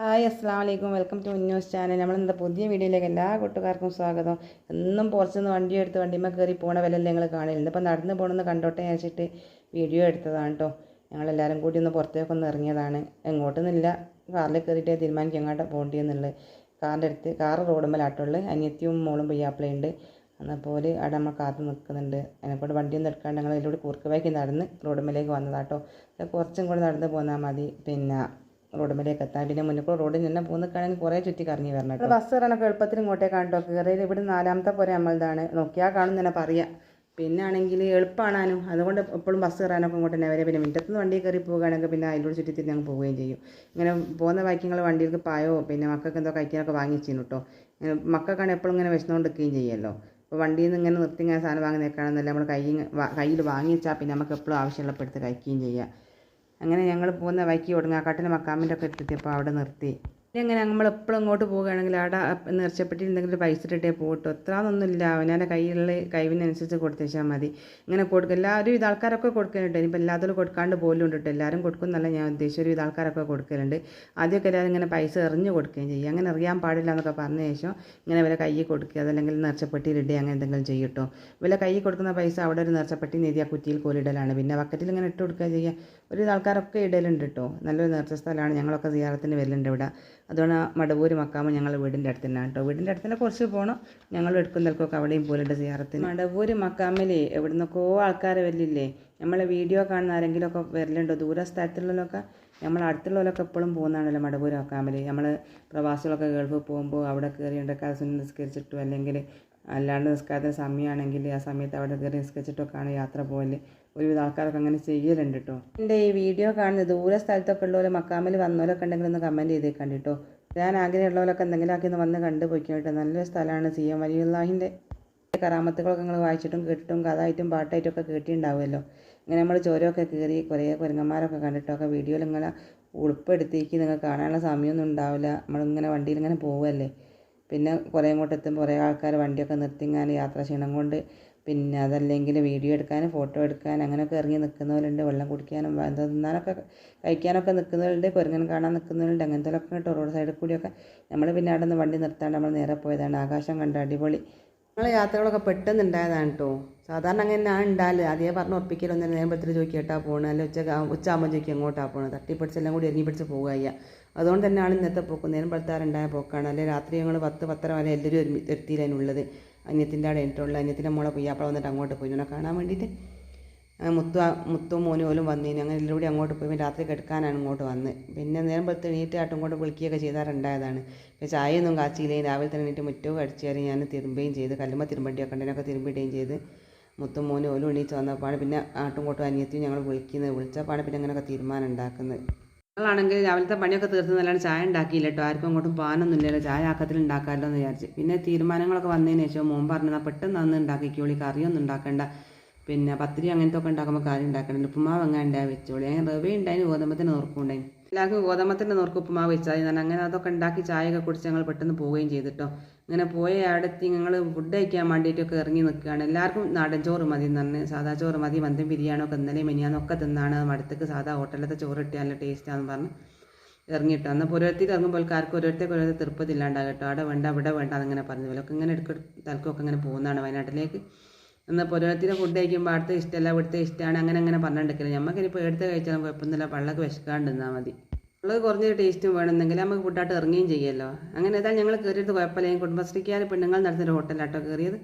Hi അസ്സാം വലൈക്കും welcome to news channel. നമ്മൾ ഇന്നത്തെ പുതിയ വീഡിയോയിലേക്ക് എല്ലാ കൂട്ടുകാർക്കും സ്വാഗതം. എന്നും പുറത്തുനിന്ന് വണ്ടി എടുത്ത് വണ്ടിമ്മ കയറി പോണ വിലല്ലേ നിങ്ങൾ കാണില്ല ഇപ്പം നടന്ന് പോകണമെന്ന് കണ്ടോട്ടെ വെച്ചിട്ട് വീഡിയോ എടുത്തതാണ് കേട്ടോ ഞങ്ങളെല്ലാവരും കൂടി ഒന്ന് പുറത്തേക്ക് ഒന്ന് ഇറങ്ങിയതാണ്. എങ്ങോട്ടൊന്നുമില്ല. കാറിൽ കയറിയിട്ട് തീരുമാനിക്കും എങ്ങോട്ടാണ് പോകേണ്ടതെന്നുള്ളത് കാറിന്റെ അടുത്ത് കാറ് റോഡുമ്മലാട്ടുള്ളു അനിയത്തിയും മോളും പെയ്യാപ്പിളുണ്ട് എന്നപ്പോൾ അവിടെ നമ്മൾ കാത്തു നിൽക്കുന്നുണ്ട് അതിനെക്കൂടെ വണ്ടിയൊന്നും എടുക്കാണ്ട് ഞങ്ങൾ അതിലൂടെ കുറുക്ക് നടന്ന് റോഡുമ്മലേക്ക് വന്നതാട്ടോ കുറച്ചും കൂടെ നടന്ന് പോന്നാൽ മതി. പിന്നെ റോഡുമ്മലേക്ക് എത്താൻ. പിന്നെ മുന്നിൽ കൂടെ റോഡിൽ നിന്ന് പോകുന്ന കാണാൻ കുറേ ചുറ്റി കറങ്ങി വരണം കേട്ടോ. ബസ് കയറാനൊക്കെ എളുപ്പത്തിൽ ഇങ്ങോട്ടേക്കാണ് കേട്ടോ കയറിയത് ഇവിടെ നാലാമത്തെ പോരെ നമ്മളതാണ്. നോക്കിയാൽ കാണും തന്നെ പറയാം. പിന്നെ ആണെങ്കിൽ എളുപ്പമാണാനും അതുകൊണ്ട് എപ്പോഴും ബസ് കയറാനൊക്കെ ഇങ്ങോട്ട് തന്നെ വരിക. പിന്നെ മിറ്റത്തുനിന്ന് വണ്ടി കയറി പോവുകയാണെങ്കിൽ പിന്നെ അതിലൂടെ ചുറ്റി തിരിഞ്ഞ് ഞങ്ങൾ പോവുകയും ചെയ്യും. ഇങ്ങനെ പോകുന്ന ബാക്കിങ്ങൾ വണ്ടിയിലേക്ക് പായോ പിന്നെ മക്കൾക്ക് എന്തോ കഴിക്കാനൊക്കെ വാങ്ങിച്ചിരുന്നു കേട്ടോ. ഇങ്ങനെ മക്കൾക്കാണ് എപ്പോഴും ഇങ്ങനെ വിശന്നുകൊണ്ടിരിക്കുകയും ചെയ്യുമല്ലോ അപ്പോൾ വണ്ടിയിൽ നിന്ന് ഇങ്ങനെ നിർത്തി ഇങ്ങനെ സാധനം വാങ്ങി നിൽക്കുകയാണെന്നല്ല നമ്മൾ കൈ കയ്യിൽ വാങ്ങിച്ചാൽ പിന്നെ നമുക്ക് എപ്പോഴും ആവശ്യമുള്ളപ്പോൾ എടുത്ത് കഴിക്കുകയും ചെയ്യാം. അങ്ങനെ ഞങ്ങൾ പോകുന്ന വൈക്കി ഒടുങ്ങാക്കാട്ടിൽ മക്കാമിന്റെ ഒക്കെ എത്തിയപ്പോൾ അവിടെ നിർത്തി. അങ്ങനെ നമ്മൾ എപ്പോഴും അങ്ങോട്ട് പോവുകയാണെങ്കിൽ അവിടെ നേർച്ചപ്പെട്ടി എന്തെങ്കിലും പൈസ ഇട്ടിട്ടേ പോകട്ടോ ഇല്ല അവനവന്റെ കയ്യിലുള്ള കഴിവിനനുസരിച്ച് കൊടുത്തേച്ചാൽ മതി. ഇങ്ങനെ കൊടുക്കും എല്ലാവരും ഇത് ആൾക്കാരൊക്കെ കൊടുക്കുന്നുണ്ട് ഇനിയിപ്പോൾ എല്ലാത്തിലും കൊടുക്കാണ്ട് പോലും ഉണ്ട് എല്ലാവരും കൊടുക്കുന്നല്ല ഞാൻ ഉദ്ദേശിച്ച ഒരു ഇത് ആൾക്കാരൊക്കെ കൊടുക്കലുണ്ട്. ആദ്യമൊക്കെ എല്ലാവരും ഇങ്ങനെ പൈസ എറിഞ്ഞ് കൊടുക്കുകയും ചെയ്യും. അങ്ങനെ അറിയാൻ പാടില്ല എന്നൊക്കെ പറഞ്ഞ ശേഷം ഇങ്ങനെ ഇവരെ കയ്യിൽ കൊടുക്കുക അതല്ലെങ്കിൽ നിറച്ചപ്പെട്ടിയിലിടുക അങ്ങനെ എന്തെങ്കിലും ചെയ്യട്ടോ ഇവരെ കയ്യിൽ കൊടുക്കുന്ന പൈസ അവിടെ ഒരു നേർച്ചപ്പെട്ടി നീതി ആ കുറ്റിയിൽ കോലിടലാണ് പിന്നെ ബക്കറ്റിൽ ഇങ്ങനെ ഇട്ട് കൊടുക്കുക ചെയ്യുക. ഒരു ആൾക്കാരൊക്കെ ഇടലുണ്ട് കേട്ടോ നല്ലൊരു നേർച്ച സ്ഥലമാണ്. ഞങ്ങളൊക്കെ സിയാറത്തിന് വരലുണ്ട് ഇവിടെ. അതുകൊണ്ട് മടവൂര് മക്കാമ ഞങ്ങളുടെ വീടിന്റെ അടുത്ത് തന്നെയാണ് കേട്ടോ. വീടിന്റെ അടുത്ത് തന്നെ കുറച്ച് പോകണം ഞങ്ങൾ എടുക്കുന്നവർക്കൊക്കെ അവിടെയും പോലുണ്ട് സിയാറത്തിന്. മടവൂര് മക്കാമിൽ എവിടുന്നൊക്കെ ആൾക്കാർ വരില്ലേ? നമ്മളെ വീഡിയോ കാണുന്ന ആരെങ്കിലുമൊക്കെ വരലുണ്ടോ? ദൂര സ്ഥലത്തുള്ളവരൊക്കെ നമ്മൾ അടുത്തുള്ളവരൊക്കെ എപ്പോഴും പോകുന്നതാണല്ലോ മടവൂര് മക്കാമിൽ നമ്മൾ പ്രവാസികളൊക്കെ ഗൾഫിൽ പോകുമ്പോൾ അവിടെ കയറി ഉണ്ടൊക്കെ നിസ്കരിച്ചിട്ടോ അല്ലെങ്കിൽ അല്ലാണ്ട് നിസ്കാരത്തിന് സമയമാണെങ്കിൽ ആ സമയത്ത് അവിടെ കയറി നിസ്കരിച്ചിട്ടൊക്കെയാണ് യാത്ര പോകൽ ഒരുവിധ ആൾക്കാരൊക്കെ അങ്ങനെ ചെയ്യലുണ്ട് കേട്ടോ എന്റെ ഈ വീഡിയോ കാണുന്ന ദൂരെ സ്ഥലത്തൊക്കെ ഉള്ളവരെ മക്കാമിൽ വന്നവരൊക്കെ ഉണ്ടെങ്കിൽ ഒന്ന് കമന്റ് ചെയ്തേക്കണ്ട് കേട്ടോ ഞാൻ ആഗ്രഹമുള്ളവരൊക്കെ എന്തെങ്കിലും ആക്കി ഒന്ന് വന്ന് കണ്ടു പോയിക്കോട്ടെ. നല്ലൊരു സ്ഥലമാണ് സി എം വലിയുള്ളാഹിന്റെ. കറാമത്തുകളൊക്കെ നിങ്ങൾ വായിച്ചിട്ടും കേട്ടിട്ടും കഥായിട്ടും പാട്ടായിട്ടും ഒക്കെ കേട്ടിട്ടുണ്ടാവുമല്ലോ. ഇങ്ങനെ നമ്മൾ ചോരമൊക്കെ കയറി കുറേ കുരങ്ങന്മാരൊക്കെ കണ്ടിട്ടൊക്കെ വീഡിയോയിൽ ഇങ്ങനെ ഉൾപ്പെടുത്തിക്ക് നിങ്ങൾ കാണാനുള്ള സമയമൊന്നും ഉണ്ടാവില്ല. നമ്മളിങ്ങനെ വണ്ടിയിൽ ഇങ്ങനെ പോവുമല്ലേ പിന്നെ കുറേ അങ്ങോട്ട് എത്തുമ്പോൾ കുറേ ആൾക്കാർ വണ്ടിയൊക്കെ നിർത്തി ഇങ്ങനെ യാത്ര ക്ഷീണം കൊണ്ട് പിന്നെ അതല്ലെങ്കിൽ വീഡിയോ എടുക്കാനും ഫോട്ടോ എടുക്കാനും അങ്ങനെയൊക്കെ ഇറങ്ങി നിൽക്കുന്നവരുണ്ട്. വെള്ളം കുടിക്കാനും തിന്നാനൊക്കെ കഴിക്കാനൊക്കെ നിൽക്കുന്നവരുണ്ട് പെരുങ്ങൻ കാണാൻ നിൽക്കുന്നവരുണ്ട്. അങ്ങനത്തെ റോഡ് സൈഡിൽ കൂടിയൊക്കെ നമ്മൾ പിന്നെ അവിടെ നിന്ന് വണ്ടി നിർത്താണ്ട് നമ്മൾ നേരെ പോയതാണ്. ആകാശം കണ്ട അടിപൊളി. ഞങ്ങൾ യാത്രകളൊക്കെ പെട്ടെന്ന് ഉണ്ടായതാണ് കേട്ടോ സാധാരണ അങ്ങനെ ഞാൻ ഉണ്ടാൽ അതേ പറഞ്ഞ് ഉറപ്പിക്കലൊന്നും നേരമ്പത്തിൽ ചോദിക്കുക കേട്ടാ പോകണം അല്ലെങ്കിൽ ഉച്ച ഉച്ചയാകുമ്പോൾ ചോദിക്കുക എങ്ങോട്ടാണ് പോകണം തട്ടിപ്പിടിച്ചെല്ലാം കൂടി ഇറങ്ങി പിടിച്ച് പോകുക അതുകൊണ്ട് തന്നെയാണ് ഇന്നത്തെ പോക്ക് നേരം പെടുത്താറുണ്ടായ പോക്കാണ്. അല്ലെങ്കിൽ രാത്രി ഞങ്ങൾ പത്ത് പത്തര വരെ എല്ലാവരും ഒരുമി എത്തിയില്ലുള്ളത് അന്യത്തിന്റെ അവിടെ എന്റെ അന്യത്തിന്റെ മോളെ പുയ്യാപ്പള വന്നിട്ട് അങ്ങോട്ട് പോയി. ഇവനെ കാണാൻ വേണ്ടിയിട്ട് മുത്തു മുത്തും മോനും പോലും വന്നീന് അങ്ങനെ എല്ലാവരും അങ്ങോട്ട് പോയി. രാത്രി കിടക്കാനാണ് ഇങ്ങോട്ട് വന്ന്. പിന്നെ നേരം പെടുത്ത് എണീറ്റാട്ടും ഇങ്ങോട്ട് വിളിക്കുകയൊക്കെ ചെയ്താറുണ്ടായതാണ്. പിന്നെ ചായയൊന്നും കാച്ചിയില്ലേ. രാവിലെ തന്നെ എണീറ്റ് മുറ്റവും അടിച്ചേറി ഞാൻ തിരുമ്പുകയും ചെയ്ത് കല്ലുമ്പോൾ തിരുമ്പണ്ടിയൊക്കെ ഉണ്ടതിനൊക്കെ തിരുമ്പിടുകയും ചെയ്ത് മുത്തും മോനും ഓലും എണീച്ച് വന്നപ്പോഴാണ് പിന്നെ ആട്ടും കോട്ടും അനിയത്തിയും ഞങ്ങൾ വിളിക്കുന്നത്. വിളിച്ചപ്പോഴാണ് പിന്നെ അങ്ങനെയൊക്കെ തീരുമാനം ഉണ്ടാക്കുന്നത്. ഞങ്ങളാണെങ്കിൽ രാവിലത്തെ പണിയൊക്കെ തീർത്ത് നല്ലോണം ചായ ഉണ്ടാക്കിയില്ല കേട്ടോ ആർക്കും അങ്ങോട്ടും പാനൊന്നും ഇല്ലല്ലോ. ചായ ആക്കത്തിൽ ഉണ്ടാക്കാമല്ലോ എന്ന് വിചാരിച്ച്. പിന്നെ തീരുമാനങ്ങളൊക്കെ വന്നതിന് ശേഷം മോൻ പറഞ്ഞാൽ പെട്ടെന്ന് അന്ന് ഉണ്ടാക്കിക്കോളി കറിയൊന്നും ഉണ്ടാക്കണ്ട. പിന്നെ പത്തിരി അങ്ങനത്തെ ഒക്കെ ഉണ്ടാക്കുമ്പോൾ കറി ഉണ്ടാക്കണ്ട. ഉപ്പുമാവ് എങ്ങാണ്ടാ വെച്ചോളി. അങ്ങനെ റവേ ഉണ്ടായിരുന്നു ഗോതമ്പത്തിന് നുറുക്കുണ്ടായി എല്ലാവർക്കും ഗോതമ്പത്തിന്റെ നുറുക്ക് ഉപ്പുമാവ് വെച്ചാൽ ഞാൻ അങ്ങനെ അതൊക്കെ ഉണ്ടാക്കി ചായയൊക്കെ കുടിച്ച് ഞങ്ങൾ പെട്ടെന്ന് പോവുകയും ചെയ്തിട്ടോ. ഇങ്ങനെ പോയ അടുത്ത് ഞങ്ങൾ ഫുഡ് കഴിക്കാൻ വേണ്ടിയിട്ടൊക്കെ ഇറങ്ങി നിൽക്കുകയാണ്. എല്ലാവർക്കും നാടൻ ചോറ് മതി പറഞ്ഞ് സാധാ ചോറ് മതി മന്തും ബിരിയാണൊക്കെ ഇന്നലെ മിനിയാന്നൊക്കെ തിന്നാണ്. അടുത്തേക്ക് സാധാ ഹോട്ടലിലത്തെ ചോറ് ഇട്ട് നല്ല ടേസ്റ്റാന്ന് പറഞ്ഞ് ഇറങ്ങിയിട്ട്. അന്ന് ഓരോരുത്തർ ഇറങ്ങുമ്പോൾ ആർക്കും ഓരോരുത്തർക്ക് ഓരോരുത്തർ തൃപ്പതി കേട്ടോ. അവിടെ വേണ്ട അവിടെ വേണ്ട അതങ്ങനെ പറഞ്ഞു ഇവരൊക്കെ ഇങ്ങനെ എടുക്ക തലക്കൊക്കെ ഇങ്ങനെ പോകുന്നതാണ് വയനാട്ടിലേക്ക്. എന്നപ്പോൾ ഓരോരുത്തരും ഫുഡ് കഴിക്കുമ്പോൾ അടുത്ത ഇഷ്ടമല്ല ഇവിടുത്തെ ഇഷ്ടമാണ്. അങ്ങനെ അങ്ങനെ പറഞ്ഞിട്ടുണ്ടെങ്കിൽ നമുക്കിനിപ്പോൾ എടുത്ത് കഴിച്ചാലും കുഴപ്പമൊന്നുമില്ല. പള്ളക്ക് വിശക്കാണ്ട് നിന്നാൽ മതി. ഉള്ളത് കുറഞ്ഞൊരു ടേസ്റ്റും വേണമെന്നെങ്കിൽ നമുക്ക് ഫുഡായിട്ട് ഇറങ്ങുകയും ചെയ്യുമല്ലോ അങ്ങനെ ഏതായാലും ഞങ്ങൾ കയറിയത് കുഴപ്പമില്ല. കുടുംബശ്രീക്കാർ പെണ്ണുങ്ങൾ നടത്തുന്ന ഹോട്ടലാട്ടോ കയറിയത്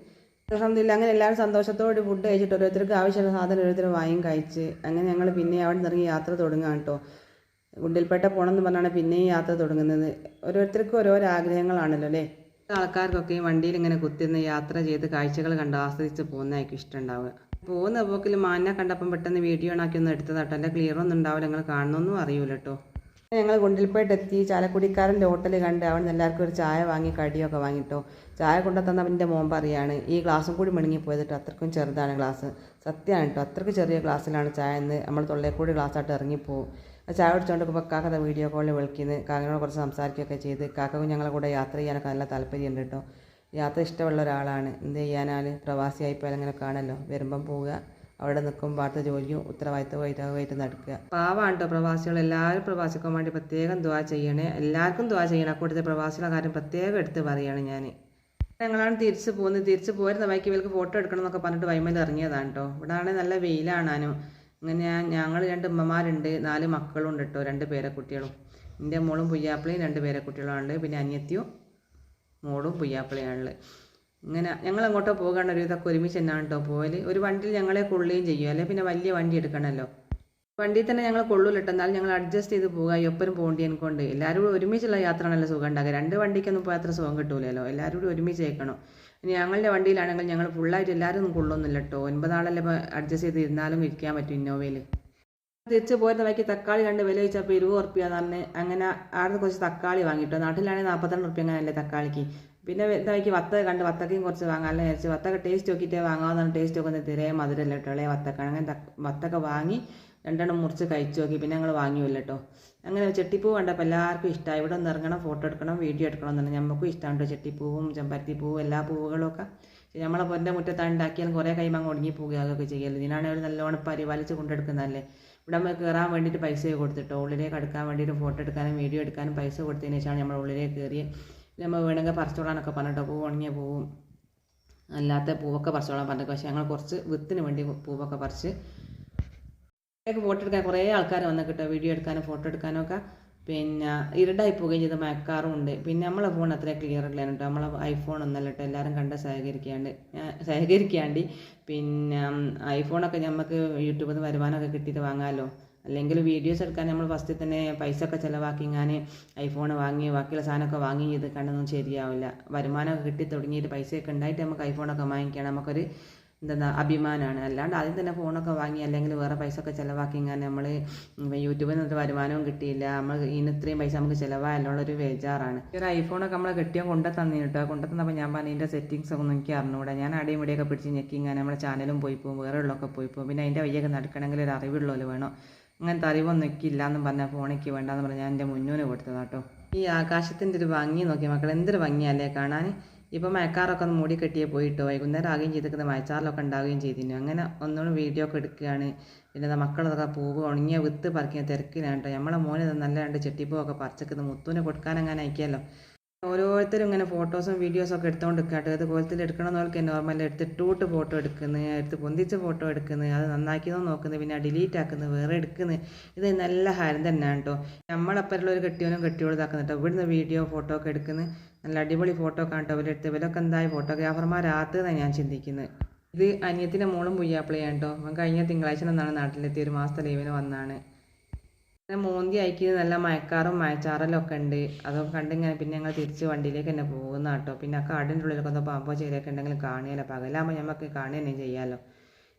അലഹമില്ല അങ്ങനെ എല്ലാവരും സന്തോഷത്തോടെ ഫുഡ് കഴിച്ചിട്ട് ഓരോരുത്തർക്ക് ആവശ്യമുള്ള സാധനം ഓരോരുത്തർ വായും കഴിച്ച് അങ്ങനെ ഞങ്ങൾ പിന്നെ അവിടെ നിന്ന് ഇറങ്ങി യാത്ര തുടങ്ങാം കേട്ടോ. ഗുണ്ടിൽപ്പേട്ട പോകണമെന്ന് പറഞ്ഞാണ് പിന്നെയും യാത്ര തുടങ്ങുന്നത്. ഓരോരുത്തർക്കും ഓരോരോ ആഗ്രഹങ്ങളാണല്ലോ അല്ലേ? ആൾക്കാർക്കൊക്കെ വണ്ടിയിൽ ഇങ്ങനെ കുത്തിന്ന് യാത്ര ചെയ്ത് കാഴ്ചകൾ കണ്ട് ആസ്വദിച്ച് പോകുന്നതായിരിക്കും ഇഷ്ടമുണ്ടാവുക പോകുന്ന പോക്കിൽ മാന കണ്ടപ്പം പെട്ടെന്ന് വീഡിയോ ആക്കി ഒന്ന് എടുത്തതാട്ടോ. അല്ല ക്ലിയർ ഒന്നും ഉണ്ടാവില്ല. നിങ്ങൾ കാണണമെന്നും അറിയൂല കേട്ടോ. ഞങ്ങൾ ഗുണ്ടിൽപ്പേട്ട് എത്തി ചാലക്കുടിക്കാരന്റെ ഹോട്ടൽ കണ്ട് അവിടെ നിന്ന് എല്ലാവർക്കും ഒരു ചായ വാങ്ങി കടിയൊക്കെ വാങ്ങിട്ടോ. ചായ കൊണ്ടു തന്നവന്റെ മോൻ പറയാണ് ഈ ഗ്ലാസും കൂടി മിണുങ്ങി പോയതിട്ട് അത്രക്കും ചെറുതാണ് ഗ്ലാസ്. സത്യമാണ് കേട്ടോ അത്രയ്ക്ക് ചെറിയ ഗ്ലാസ്സിലാണ് ചായ എന്ന് നമ്മൾ തൊള്ളേക്കൂടി ഗ്ലാസ്സായിട്ട് ഇറങ്ങിപ്പോവും. ചായ കുടിച്ചുകൊണ്ടിരിക്കുമ്പോൾ കാക്കത വീഡിയോ കോളിൽ വിളിക്കുന്നത് കാക്കനോട് കുറച്ച് സംസാരിക്കുകയൊക്കെ ചെയ്ത്. കാക്കക്കും ഞങ്ങളെ കൂടെ യാത്ര ചെയ്യാനൊക്കെ നല്ല താല്പര്യമുണ്ട് കേട്ടോ യാത്ര ഇഷ്ടമുള്ള ഒരാളാണ്. എന്ത് ചെയ്യാനാൽ പ്രവാസിയായിപ്പോയാൽ അങ്ങനെ കാണല്ലോ. വരുമ്പം പോവുക. അവിടെ നിൽക്കുമ്പോൾ അടുത്ത ജോലിയും ഉത്തരവാദിത്തമായിട്ട് നടക്കുക. പാവാണ്ടോ പ്രവാസികൾ. എല്ലാവരും പ്രവാസിക്കാൻ വേണ്ടി പ്രത്യേകം ദ്വാ ചെയ്യണേ. എല്ലാവർക്കും ദ്വാ ചെയ്യണം. അക്കൂട്ടത്തെ പ്രവാസികളെ കാര്യം പ്രത്യേകം എടുത്ത് പറയുകയാണ് ഞാൻ ഞങ്ങളാണ് തിരിച്ച് പോകുന്നത് തിരിച്ച് പോരുന്ന വൈക്ക് ഇവർക്ക് ഫോട്ടോ എടുക്കണം എന്നൊക്കെ പറഞ്ഞിട്ട് വൈമയിൽ ഇറങ്ങിയതാണ് കേട്ടോ ഇവിടെ ആണെങ്കിൽ നല്ല വെയിലാണാനും. അങ്ങനെ ഞങ്ങൾ രണ്ട് ഉമ്മമാരുണ്ട് നാല് മക്കളുണ്ട് കേട്ടോ രണ്ട് പേരെ കുട്ടികളും. എന്റെ മോളും പുയ്യാപ്പിളയും രണ്ട് പേരെ കുട്ടികളുണ്ട് പിന്നെ അനിയത്തിയും മോളും പുയ്യാപ്പിളയാണുള്ളത് ഇങ്ങനെ ഞങ്ങൾ അങ്ങോട്ടോ പോകേണ്ട ഒരു ഇതൊക്കെ ഒരുമിച്ച് തന്നെയാണ് കേട്ടോ പോയാൽ ഒരു വണ്ടിയിൽ ഞങ്ങളെ കൊള്ളുകയും ചെയ്യും. അല്ലെങ്കിൽ പിന്നെ വലിയ വണ്ടി എടുക്കണമല്ലോ വണ്ടിയിൽ തന്നെ ഞങ്ങൾ കൊള്ളൂലിട്ട് എന്നാലും ഞങ്ങൾ അഡ്ജസ്റ്റ് ചെയ്ത് പോകുക ഒപ്പരും പോകേണ്ടി കൊണ്ട് എല്ലാവരും കൂടി ഒരുമിച്ചുള്ള യാത്ര നല്ല സുഖം ഉണ്ടാകുക രണ്ട് വണ്ടിക്കൊന്നും പോയാൽ അത്ര സുഖം കിട്ടൂലല്ലോ. എല്ലാവരും കൂടി ഒരുമിച്ച് കേൾക്കണം ഇനി ഞങ്ങളുടെ വണ്ടിയിലാണെങ്കിൽ ഞങ്ങൾ ഫുള്ളായിട്ട് എല്ലാവരും ഒന്നും കൊള്ളൊന്നുമില്ല കേട്ടോ ഒൻപതാളല്ലേ അഡ്ജസ്റ്റ് ചെയ്ത് ഇരുന്നാലും ഇരിക്കാൻ പറ്റും ഇന്നോവയിൽ തിരിച്ച് പോരുന്ന വഴിക്ക് തക്കാളി രണ്ട് വില ചോദിച്ചപ്പോൾ ഇരുപത് ഉറുപ്പ്യാന്ന് പറഞ്ഞ് അങ്ങനെ ആടുന്ന് കുറച്ച് തക്കാളി വാങ്ങിട്ടോ. നാട്ടിലാണെങ്കിൽ നാൽപ്പത്തിരണ്ട് ഉറുപ്പ്യ അങ്ങനെയല്ലേ തക്കാളിക്ക്. പിന്നെ എന്താ വയ്ക്ക് വത്ത കണ്ട് വത്തക്കയും കുറച്ച് വാങ്ങാമല്ലോ വിചാരിച്ചു വത്തക്ക ടേസ്റ്റ് നോക്കിയിട്ടേ വാങ്ങാമെന്നാണ് ടേസ്റ്റ് നോക്കുന്നത് തിരേ മധുരമല്ല കേട്ടോ ഇളയ വത്തക്ക. അങ്ങനെ തക്ക വത്തക്ക വാങ്ങി രണ്ടെണ്ണം മുറിച്ച് കഴിച്ചു നോക്കി. പിന്നെ ഞങ്ങൾ വാങ്ങിയില്ല കേട്ടോ അങ്ങനെ ചെട്ടിപ്പൂ കണ്ടപ്പോൾ എല്ലാവർക്കും ഇഷ്ടമായി ഇവിടെ ഒന്ന് ഇറങ്ങണം ഫോട്ടോ എടുക്കണം വീഡിയോ എടുക്കണം എന്നുണ്ടെങ്കിൽ നമുക്കും ഇഷ്ടമാണ് കേട്ടോ ചെട്ടിപ്പൂവും ചെമ്പരത്തിപ്പൂവും എല്ലാ പൂവുകളും ഒക്കെ നമ്മളെ പൊന്റെ മുറ്റത്താണ് ഉണ്ടാക്കിയാലും കുറേ അങ്ങ് ഒടുങ്ങി പോകുകയൊക്കെ ചെയ്യല്ലോ ഇതിനാണ് അവർ നല്ലോണം പരിപാലിച്ച് കൊണ്ടെടുക്കുന്നതല്ലേ. ഇവിടെ നമ്മൾ കയറാൻ വേണ്ടിയിട്ട് പൈസ കൊടുത്തിട്ടോ. ഉള്ളിലേക്ക് അടുക്കാൻ വേണ്ടിയിട്ട് ഫോട്ടോ എടുക്കാനും വീഡിയോ എടുക്കാനും പൈസ കൊടുത്തതിന് ശേഷമാണ് നമ്മൾ ഉള്ളിലേക്ക് കയറി നമ്മൾ വേണമെങ്കിൽ പറിച്ചോളാനൊക്കെ പറഞ്ഞിട്ടോ. പൂ ഉണങ്ങിയ പൂവും അല്ലാത്ത പൂവൊക്കെ പറിച്ചോളാൻ പറഞ്ഞു പക്ഷേ ഞങ്ങൾ കുറച്ച് വിത്തിന് വേണ്ടി പൂവൊക്കെ പറിച്ച് ഫോട്ടോ എടുക്കാൻ കുറേ ആൾക്കാർ വന്ന് കിട്ടുക വീഡിയോ എടുക്കാനും ഫോട്ടോ എടുക്കാനും ഒക്കെ. പിന്നെ ഇരുടായി പോവുകയും ചെയ്ത്. മയക്കാറും ഉണ്ട്. പിന്നെ നമ്മളെ ഫോൺ അത്ര ക്ലിയർ ഇല്ല കേട്ടോ നമ്മളെ ഐഫോൺ ഒന്നല്ല കേട്ടോ എല്ലാവരും കണ്ട സഹകരിക്കാണ്ട് സഹകരിക്കാണ്ട്. പിന്നെ ഐഫോണൊക്കെ നമുക്ക് യൂട്യൂബിൽ നിന്ന് വരുമാനമൊക്കെ കിട്ടിയിട്ട് വാങ്ങാമല്ലോ അല്ലെങ്കിൽ വീഡിയോസ് എടുക്കാൻ നമ്മൾ ഫസ്റ്റിൽ തന്നെ പൈസ ഒക്കെ ചിലവാക്കി ഞാൻ ഐഫോൺ വാങ്ങി ബാക്കിയുള്ള സാധനമൊക്കെ വാങ്ങി ചെയ്ത് കണ്ടൊന്നും ശരിയാവില്ല. വരുമാനമൊക്കെ കിട്ടി തുടങ്ങിയിട്ട് പൈസയൊക്കെ ഉണ്ടായിട്ട് നമുക്ക് ഐഫോണൊക്കെ വാങ്ങിക്കണം. നമുക്കൊരു എന്താ അഭിമാനമാണ് അല്ലാണ്ട് ആദ്യം തന്നെ ഫോണൊക്കെ വാങ്ങി അല്ലെങ്കിൽ വേറെ പൈസ ഒക്കെ ചിലവാക്കി ഇങ്ങനെ നമ്മൾ യൂട്യൂബിൽ നിന്നിട്ട് വരുമാനവും കിട്ടിയില്ല. നമ്മൾ ഇതിന് ഇത്രയും പൈസ നമുക്ക് ചിലവായല്ലുള്ളൊരു ബേജാറാണ്. ഈ ഒരു ഐഫോണൊക്കെ നമ്മൾ കെട്ടിയോ കൊണ്ടു തന്നി കേട്ടോ. കൊണ്ടു തന്നപ്പോൾ ഞാൻ പറഞ്ഞു ഇതിന്റെ സെറ്റിങ്സ് ഒന്നും എനിക്ക് അറിഞ്ഞുകൂടാ ഞാൻ അടിയും ഇവിടെയൊക്കെ പിടിച്ച് ഞെക്കി ഇങ്ങനെ നമ്മുടെ ചാനലും പോയി പോകും. വേറെ ഉള്ളൊക്കെ പോയി പോകും. പിന്നെ അതിന്റെ വയ്യൊക്കെ നടക്കണമെങ്കിൽ ഒരു അറിവുള്ളല്ലോ വേണം. അങ്ങനത്തെ അറിവൊന്നും എനിക്കില്ല എന്ന് പറഞ്ഞാൽ ഫോണിക്ക് വേണ്ടെന്ന് പറഞ്ഞാൽ ഞാൻ എന്റെ മുന്നൂന് കൊടുത്തതാട്ടോ ഈ ആകാശത്തിന്റെ ഒരു ഭംഗി നോക്കി മക്കൾ എന്തൊരു ഭംഗിയല്ലേ കാണാൻ? ഇപ്പോൾ മഴക്കാറൊക്കെ ഒന്ന് മൂടി കെട്ടിയേ പോയിട്ടോ. വൈകുന്നേരം ആകുകയും ചെയ്തിരിക്കുന്നത് മഴച്ചാറിലൊക്കെ ഉണ്ടാവുകയും ചെയ്തിരുന്നു. അങ്ങനെ ഒന്നുകൂടി വീഡിയോ ഒക്കെ എടുക്കുകയാണ്. പിന്നെ മക്കളതൊക്കെ പൂവ് ഉണങ്ങിയ വിത്ത് പറിക്കുന്ന തിരക്കിലാണ് കേട്ടോ നമ്മളെ മോനെ നല്ല രണ്ട് ചെട്ടിപ്പൂവൊക്കെ പറിച്ചേക്കുന്നത് മുത്തൂനെ കൊടുക്കാൻ അങ്ങനെ അയക്കുമല്ലോ ഓരോരുത്തരും ഇങ്ങനെ ഫോട്ടോസും വീഡിയോസും ഒക്കെ എടുത്തുകൊണ്ട് നിൽക്കാട്ടോ ഇത് കോലത്തിൽ എടുക്കണമെന്നവർക്ക് നോർമൽ എടുത്തിട്ടൂട്ട് ഫോട്ടോ എടുക്കുന്നത് എടുത്ത് പൊന്തിച്ച് ഫോട്ടോ എടുക്കുന്നത് അത് നന്നാക്കിയതോ നോക്കുന്നത് പിന്നെ ഡിലീറ്റ് ആക്കുന്നത് വേറെ എടുക്കുന്നത് ഇത് നല്ല ഹരം തന്നെയാണ് കേട്ടോ. നമ്മളപ്പുറമുള്ള ഒരു കെട്ടിയോനും കെട്ടിയോളും ഇതാക്കുന്നു കേട്ടോ. ഇവിടുന്ന് വീഡിയോ ഫോട്ടോ ഒക്കെ എടുക്കുന്നത് നല്ല അടിപൊളി ഫോട്ടോ കാണട്ടോ കേട്ടോ ഇവരെടുത്ത് ഇവരൊക്കെ എന്തായി ഫോട്ടോഗ്രാഫർമാരാത്തുന്നതാണ് ഞാൻ ചിന്തിക്കുന്നത് ഇത് അനിയത്തിന്റെ മോളും പുയ്യാപ്പിളയാണ് കേട്ടോ. അവൻ കഴിഞ്ഞ തിങ്കളാഴ്ച നാട്ടിലെത്തി ഒരു മാസത്തെ ലീവിന് വന്നാണ്. മോന്തി അയക്കുന്നത് നല്ല മഴക്കാറും മഴച്ചാറലും ഒക്കെ ഉണ്ട്. അതൊക്കെ കണ്ടിങ്ങനെ പിന്നെ ഞങ്ങൾ തിരിച്ച് വണ്ടിയിലേക്ക് തന്നെ പോകുന്ന കേട്ടോ. പിന്നെ ആ കാടിന്റെ ഉള്ളിലൊക്കെ ഒന്ന് പാമ്പോ ചെയ്തൊക്കെ ഉണ്ടെങ്കിൽ കാണുകയില്ല പകലാകുമ്പോൾ നമുക്ക് കാണുക തന്നെ ചെയ്യാമല്ലോ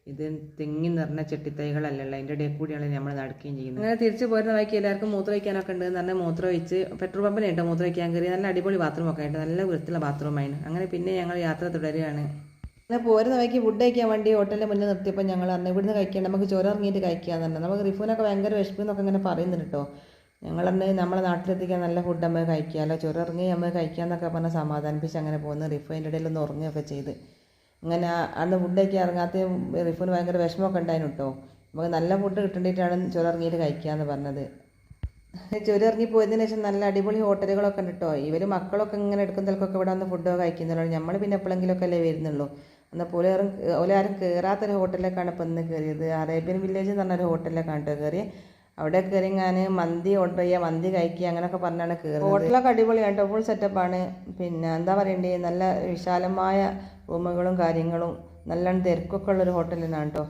ഇത് തെങ്ങി നിറഞ്ഞ ചെട്ടിത്തൈകളല്ലല്ലോ അതിന്റെ ഇടയിൽ കൂടിയാണ് നമ്മൾ നടക്കുകയും ചെയ്യുന്നത്. അങ്ങനെ തിരിച്ചു പോരുന്ന വഴിക്ക് എല്ലാവർക്കും മൂത്രം വയ്ക്കാനൊക്കെ ഉണ്ട് നല്ല മൂത്രം വെച്ച് പെട്രോൾ പമ്പിലായിട്ട് മൂത്രം വയ്ക്കാൻ കയറി. നല്ല അടിപൊളി ബാത്റൂം ഒക്കെ ആയിട്ട് നല്ല വൃത്തിയുള്ള ബാത്റൂമായിരുന്നു അങ്ങനെ പിന്നെ ഞങ്ങൾ യാത്ര തുടരുകയാണ്. അങ്ങനെ പോരുന്ന വഴിക്ക് ഫുഡ് കഴിക്കാൻ വേണ്ടി ഹോട്ടലിന്റെ മുന്നിൽ നിർത്തിയപ്പോൾ ഞങ്ങൾ അന്ന് ഇവിടുന്ന് കഴിക്കേണ്ട നമുക്ക് ചോര ഇറങ്ങിയിട്ട് കഴിക്കാമെന്ന് പറഞ്ഞു. നമുക്ക് റിഫൂനൊക്കെ ഭയങ്കര വിശപ്പെന്നൊക്കെ ഇങ്ങനെ പറയുന്നുണ്ട് കേട്ടോ ഞങ്ങളന്ന് നമ്മളെ നാട്ടിലെത്തിക്കാൻ നല്ല ഫുഡ് നമ്മൾ കഴിക്കാമല്ലോ ചോര ഇറങ്ങി നമ്മൾ കഴിക്കാമെന്നൊക്കെ പറഞ്ഞ് സമാധാനിപ്പിച്ച് അങ്ങനെ പോകുന്നു റിഫുവിന്റെ ഇടയിൽ ഒന്ന് ഉറങ്ങുകയൊക്കെ ചെയ്ത്. അങ്ങനെ അന്ന് ഫുഡ് കഴിക്കാൻ ഇറങ്ങാത്ത റിഫുന് ഭയങ്കര വിഷമമൊക്കെ ഉണ്ടായിരുന്നു കേട്ടോ നമുക്ക് നല്ല ഫുഡ് കിട്ടേണ്ടിയിട്ടാണ് ചോര ഇറങ്ങിയിട്ട് കഴിക്കാമെന്ന് പറഞ്ഞത്. ചുരം ഇറങ്ങി പോയതിന് ശേഷം നല്ല അടിപൊളി ഹോട്ടലുകളൊക്കെ ഉണ്ട് കേട്ടോ ഇവർ മക്കളൊക്കെ ഇങ്ങനെ എടുക്കുന്നതിലൊക്കെ ഇവിടെ വന്ന് ഫുഡൊക്കെ കഴിക്കുന്നുള്ളൂ നമ്മൾ പിന്നെ എപ്പോഴെങ്കിലുമൊക്കെ അല്ലേ വരുന്നുള്ളൂ. എന്നാൽ പോലെ ഓലെ ആരും കയറാത്തൊരു ഹോട്ടലിലേക്കാണ് ഇപ്പം ഇന്ന് കയറിയത് അറേബ്യൻ വില്ലേജ് എന്ന് പറഞ്ഞൊരു ഹോട്ടലിലേക്കാണ് കേട്ടോ കയറി അവിടെ കയറി ഞാൻ മന്തി ഓർഡർ ചെയ്യുക മന്തി കഴിക്കുക അങ്ങനെയൊക്കെ പറഞ്ഞാണ് കയറുന്നത് ഹോട്ടലൊക്കെ അടിപൊളിയാണ് കേട്ടോ ഫുൾ സെറ്റപ്പാണ് പിന്നെ എന്താ പറയണ്ടേ നല്ല വിശാലമായ റൂമുകളും കാര്യങ്ങളും നല്ല തിരക്കൊക്കെ ഉള്ളൊരു ഹോട്ടലിൽ നിന്നാണ് കേട്ടോ.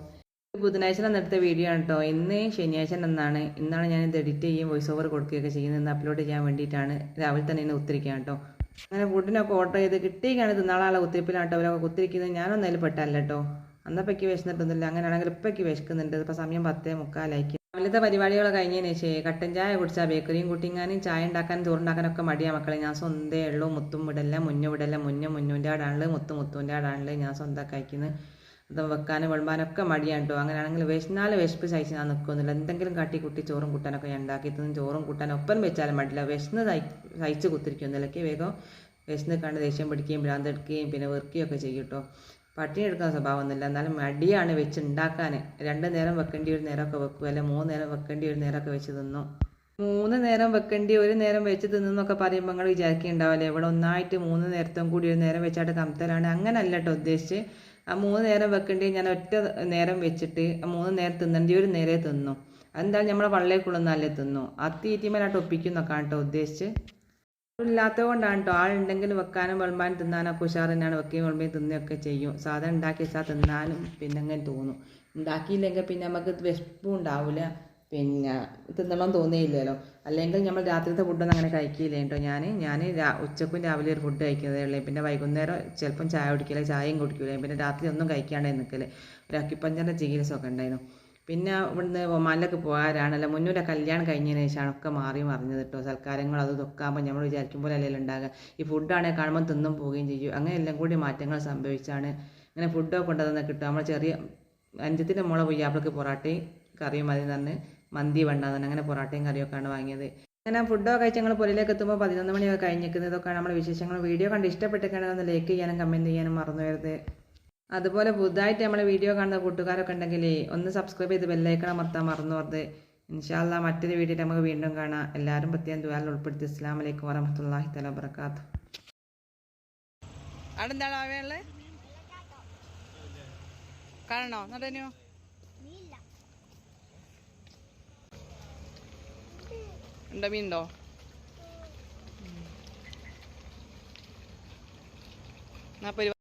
ബുധനാഴ്ച നേരത്തെ വീഡിയോ ആണ് കേട്ടോ. ഇന്ന് ശനിയാഴ്ച എന്നാണ്. ഇന്നാണ് ഞാൻ ഇത് എഡിറ്റ് ചെയ്യും വോയിസ് ഓവർ കൊടുക്കുകയൊക്കെ ചെയ്യുന്നത്. ഇന്ന് അപ്ലോഡ് ചെയ്യാൻ വേണ്ടിയിട്ടാണ്. രാവിലെ തന്നെ ഇന്ന് ഉത്തരിക്കാൻ കേട്ടോ. അങ്ങനെ ഫുഡിനൊക്കെ ഓർഡർ ചെയ്ത് കിട്ടിയാണ് തിന്നാളാളെ കുത്തിരിപ്പിലാട്ടോ അവരൊക്കെ കുത്തിരിക്കുന്നത്. ഞാനൊന്നും അതിൽ പെട്ടല്ല കേട്ടോ. അന്നപ്പയ്ക്ക് വിശന്നിട്ടൊന്നുമില്ല. അങ്ങനെയാണെങ്കിൽ ഇപ്പയ്ക്ക് വിശക്കുന്നുണ്ട്. ഇപ്പോൾ സമയം പത്തേ മുക്കാലായിരിക്കും രാവിലത്തെ പരിപാടികൾ കഴിഞ്ഞതിന് ശേഷം കട്ടൻ ചായ കുടിച്ചാൽ ബേക്കറിയും കുട്ടിങ്ങാനും ചായ ഉണ്ടാക്കാനും ചോറുണ്ടാക്കാനൊക്കെ മടിയാ മക്കളെ. ഞാൻ സ്വന്തേ ഉള്ളൂ മുത്തും വിടല്ല മുന്നു വിടല്ല മുന്നു മുന്നൂന്റെ ആടാണുള്ളത് മുത്തു മുത്തൂന്റെ ആടാണുള്ളത് ഞാൻ സ്വന്തം കഴിക്കുന്നത് അത് വെക്കാനും വിളമ്പാനൊക്കെ മടിയാണ് കേട്ടോ അങ്ങനെയാണെങ്കിൽ വിശന്നാൽ വിശപ്പ് സഹിച്ച് ഞാൻ നിൽക്കുന്നില്ല എന്തെങ്കിലും കാട്ടി കുട്ടി ചോറും കൂട്ടാനൊക്കെ ഞാൻ ഉണ്ടാക്കി തന്നും. ചോറും കൂട്ടാനും ഒപ്പം വെച്ചാലും മടിയില്ല. വിശന്ന് സഹിച്ച് കുത്തിരിക്കുന്നില്ലൊക്കെ വേഗം വിശന്ന് കണ്ട് ദേഷ്യം പിടിക്കുകയും ഭ്രാന്തെടുക്കുകയും പിന്നെ വെറുക്കുകയും ഒക്കെ ചെയ്യും കേട്ടോ. പട്ടിണി എടുക്കുന്ന സ്വഭാവമൊന്നുമില്ല. എന്നാലും മടിയാണ് വെച്ച് ഉണ്ടാക്കാൻ. രണ്ട് നേരം വെക്കേണ്ടി ഒരു നേരമൊക്കെ വെക്കും. അല്ലെ മൂന്ന് നേരം വെക്കേണ്ടി ഒരു നേരമൊക്കെ വെച്ച് തിന്നു. മൂന്ന് നേരം വെക്കേണ്ടി ഒരു നേരം വെച്ച് തിന്നെന്നൊക്കെ പറയുമ്പോൾ നിങ്ങൾ വിചാരിക്കുന്നുണ്ടാവില്ലേ ഇവിടെ ഒന്നായിട്ട് മൂന്ന് നേരത്തും കൂടി ഒരു നേരം വെച്ചായിട്ട് കമത്തലാണ്. അങ്ങനല്ല കേട്ടോ ഉദ്ദേശിച്ച്. ആ മൂന്ന് നേരം വെക്കേണ്ടി ഞാൻ ഒറ്റ നേരം വെച്ചിട്ട് ആ മൂന്ന് നേരം തിന്നേണ്ടി ഒരു നേരെ തിന്നു. അതെന്തായാലും നമ്മളെ വള്ളേക്കുള്ളൊന്നല്ലേ തിന്നു. ആ തീറ്റിമേലായിട്ട് ഒപ്പിക്കുന്നൊക്കെ കേട്ടോ ഉദ്ദേശിച്ച് ഇല്ലാത്തത് കൊണ്ടാണ് കേട്ടോ ആളുണ്ടെങ്കിൽ വെക്കാനും വെള്ളമാനും തിന്നാനൊക്കെ ഉഷാർ തന്നെയാണ്. വെക്കുകയും വിളമ്പയും തിന്നുകയൊക്കെ ചെയ്യും. സാധനം ഉണ്ടാക്കി വെച്ചാൽ തിന്നാനും പിന്നെ അങ്ങനെ തോന്നും. ഉണ്ടാക്കിയില്ലെങ്കിൽ പിന്നെ നമുക്ക് വിശപ്പും ഉണ്ടാവില്ല പിന്നെ തിന്നണം തോന്നിയില്ലല്ലോ. അല്ലെങ്കിൽ നമ്മൾ രാത്രിത്തെ ഫുഡൊന്നും അങ്ങനെ കഴിക്കില്ല കേട്ടോ ഞാൻ ഞാൻ ഉച്ചക്കും രാവിലെ ഒരു ഫുഡ് കഴിക്കുന്നതേ ഉള്ളൂ. പിന്നെ വൈകുന്നേരം ചിലപ്പം ചായ കുടിക്കില്ല ചായയും കുടിക്കില്ല പിന്നെ രാത്രി ഒന്നും കഴിക്കാണ്ടേ നിൽക്കൽ ഒരു അക്കിപ്പഞ്ചറിന്റെ ചികിത്സ ഒക്കെ ഉണ്ടായിരുന്നു. പിന്നെ ഇവിടുന്ന് ഒമാനിലൊക്കെ പോകാനാണല്ലോ മുന്നൂരെ കല്യാണം കഴിഞ്ഞതിന് ശേഷമാണ് ഒക്കെ മാറി മറിഞ്ഞത് കേട്ടോ. സൽക്കാരങ്ങൾ അത് തൊക്കാകുമ്പോൾ നമ്മൾ വിചാരിക്കും പോലെ അല്ലല്ലോ ഉണ്ടാകുക ഈ ഫുഡാണെങ്കിൽ കാണുമ്പോൾ തിന്നും പോവുകയും ചെയ്യും. അങ്ങനെ എല്ലാം കൂടി മാറ്റങ്ങൾ സംഭവിച്ചാണ് ഇങ്ങനെ ഫുഡൊക്കെ കൊണ്ടുവന്ന് കിട്ടും നമ്മൾ ചെറിയ അഞ്ചത്തിന്റെ മോളെ പോയി അവൾക്ക് പൊറാട്ടയും കറിയും മതി തന്നെ മന്തി വേണ്ടാന്ന് അങ്ങനെ പൊറോട്ടയും കറിയൊക്കെയാണ് വാങ്ങിയത്. അങ്ങനെ ഫുഡൊക്കെ കഴിച്ച് ഞങ്ങൾ പുലയിലേക്ക് എത്തുമ്പോൾ പതിനൊന്ന് മണിയൊക്കെ കഴിഞ്ഞിരിക്കുന്നത് ഇതൊക്കെയാണ് നമ്മുടെ വിശേഷങ്ങൾ. വീഡിയോ കണ്ട് ഇഷ്ടപ്പെട്ടിട്ടുണ്ടെങ്കിൽ ലൈക്ക് ചെയ്യാനും കമന്റ് ചെയ്യാനും മറന്നു വരുത് അതുപോലെ പുതുതായിട്ട് നമ്മളെ വീഡിയോ കാണുന്ന കൂട്ടുകാരൊക്കെ ഉണ്ടെങ്കിൽ ഒന്ന് സബ്സ്ക്രൈബ് ചെയ്ത് ബെല്ലൈക്കൺ അമർത്താൻ മറന്നു വരുത് ഇൻഷാല്ല മറ്റൊരു വീഡിയോ നമുക്ക് വീണ്ടും കാണാം. എല്ലാവരും പ്രത്യേകം ദ്വാരം ഉൾപ്പെടുത്തി. ഇസ്ലാം വലൈക്കും വറഹമത്തല്ലാഹി തല വബർക്കാത്തു അവിടെ എന്താണ് ആവേൾ കാണണോ? നടനോ ഉണ്ടോ മീനുണ്ടോ എന്നാ